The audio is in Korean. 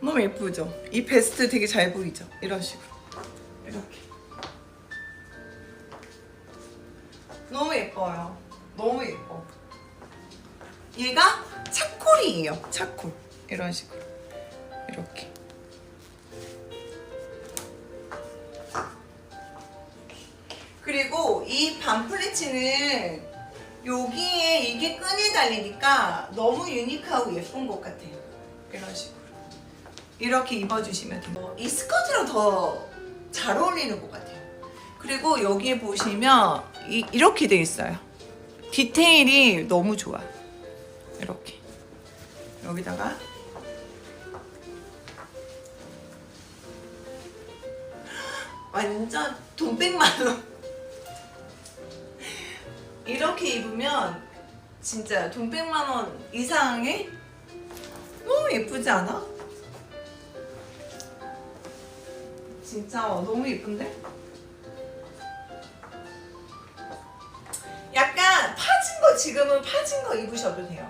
너무 예쁘죠? 이 베스트 되게 잘 보이죠? 이런 식으로 이렇게 너무 예뻐요 너무 예뻐 얘가 차콜이에요 차콜 이런 식으로 이렇게 그리고 이 반플리츠는 여기에 이게 끈이 달리니까 너무 유니크하고 예쁜 것 같아요. 이런 식으로. 이렇게 입어주시면 돼요. 이 스커트랑 더 잘 어울리는 것 같아요. 그리고 여기에 보시면 이, 이렇게 돼 있어요. 디테일이 너무 좋아. 이렇게. 여기다가 완전 돈 백만 원. 이렇게 입으면 진짜 돈 백만 원 이상의 너무 예쁘지 않아? 진짜 너무 예쁜데? 약간 파진 거 지금은 파진 거 입으셔도 돼요.